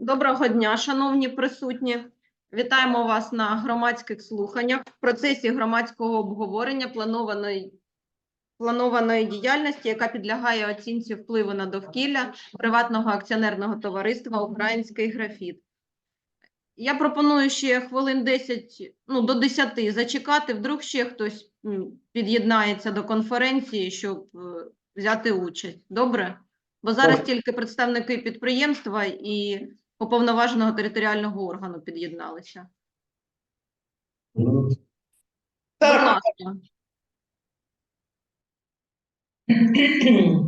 Доброго дня, шановні присутні. Вітаємо вас на громадських слуханнях в процесі громадського обговорення планованої, планованої діяльності, яка підлягає оцінці впливу на довкілля приватного акціонерного товариства Український графіт. Я пропоную ще хвилин 10, ну до 10 зачекати, вдруг ще хтось під'єднається до конференції, щоб е, взяти участь. Добре? Бо зараз Добре. тільки представники підприємства і уповноваженого територіального органу під'єдналися. Будь ласка.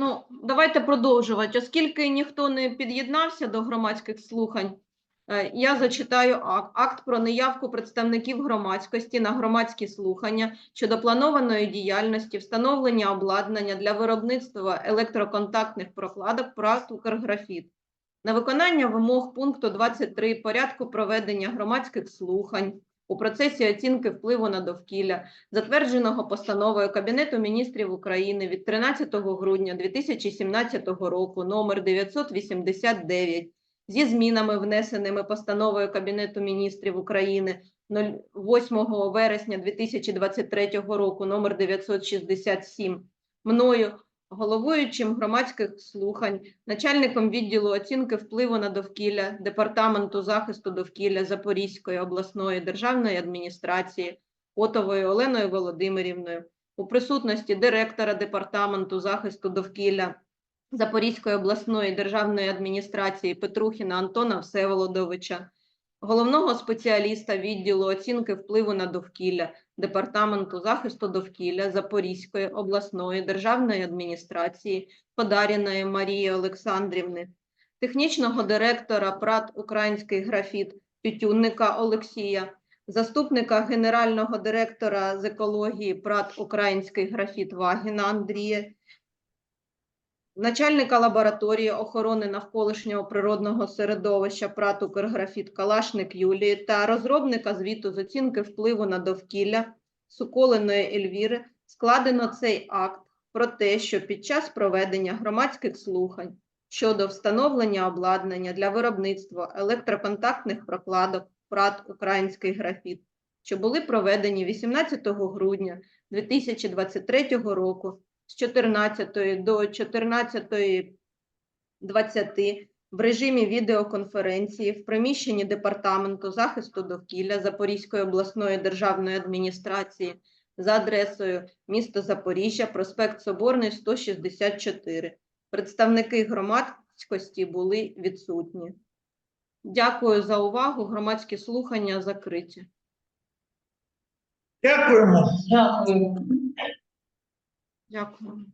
Ну, давайте продовжувати. Оскільки ніхто не під'єднався до громадських слухань, е, я зачитаю акт. Акт про неявку представників громадськості на громадські слухання щодо планованої діяльності, встановлення обладнання для виробництва електроконтактних прокладок ПРАТ «Укрграфіт». На виконання вимог пункту 23 порядку проведення громадських слухань у процесі оцінки впливу на довкілля затвердженого постановою Кабінету міністрів України від 13 грудня 2017 року номер 989 зі змінами, внесеними постановою Кабінету міністрів України 8 вересня 2023 року номер 967 мною головуючим громадських слухань, начальником відділу оцінки впливу на довкілля Департаменту захисту довкілля Запорізької обласної державної адміністрації Отовою Оленою Володимирівною у присутності директора Департаменту захисту довкілля Запорізької обласної державної адміністрації Петрухіна Антона Всеволодовича, головного спеціаліста відділу оцінки впливу на довкілля Департаменту захисту довкілля Запорізької обласної державної адміністрації Подаріної Марії Олександрівни, технічного директора ПРАТ Український графіт Тютюнника Олексія, заступника генерального директора з екології ПРАТ Український графіт Вагіна Андрія, начальника лабораторії охорони навколишнього природного середовища ПРАТ Укрграфіт Калашник Юлії та розробника звіту з оцінки впливу на довкілля Соколиної Ельвіри складено цей акт про те, що під час проведення громадських слухань щодо встановлення обладнання для виробництва електроконтактних прокладок ПРАТ Український графіт, що були проведені 18 грудня 2023 року з 14 до 14.20 в режимі відеоконференції в приміщенні Департаменту захисту довкілля Запорізької обласної державної адміністрації за адресою місто Запоріжжя, проспект Соборний, 164. Представники громадськості були відсутні. Дякую за увагу. Громадські слухання закриті. Дякуємо. Дякую. Дякую.